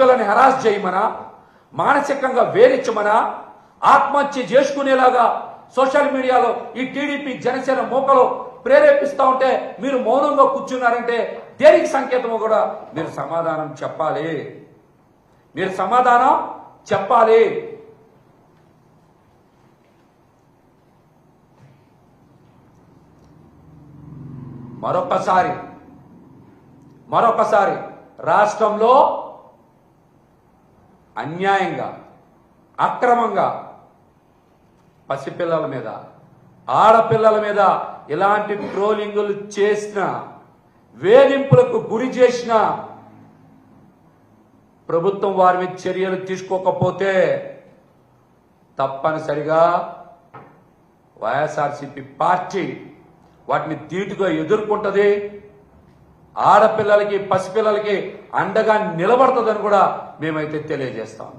పిల్లని హెరాస్ చేయమనా? మానసికంగా వేరించమనా ఆత్మహత్య చేసుకునేలాగా సోషల్ మీడియాలో ఈ టీడీపీ జనసేన మూకలు ప్రేరేపిస్తా ఉంటే మీరు మౌనంగా కూర్చున్నారంటే దేనికి సంకేతమో కూడా మీరు సమాధానం చెప్పాలి. మీరు సమాధానం చెప్పాలి. మరొకసారి మరొకసారి రాష్ట్రంలో అన్యాయంగా అక్రమంగా పసిపిల్లల మీద ఆడపిల్లల మీద ఇలాంటి ట్రోలింగులు చేసిన వేధింపులకు గురి చేసిన ప్రభుత్వం వారి మీద చర్యలు తీసుకోకపోతే తప్పనిసరిగా వైఎస్ఆర్సిపి పార్టీ వాటిని ధీటుగా ఎదుర్కొంటది. ఆడపిల్లలకి పసిపిల్లలకి అండగా నిలబడుతుందని కూడా మేమైతే తెలియజేస్తాము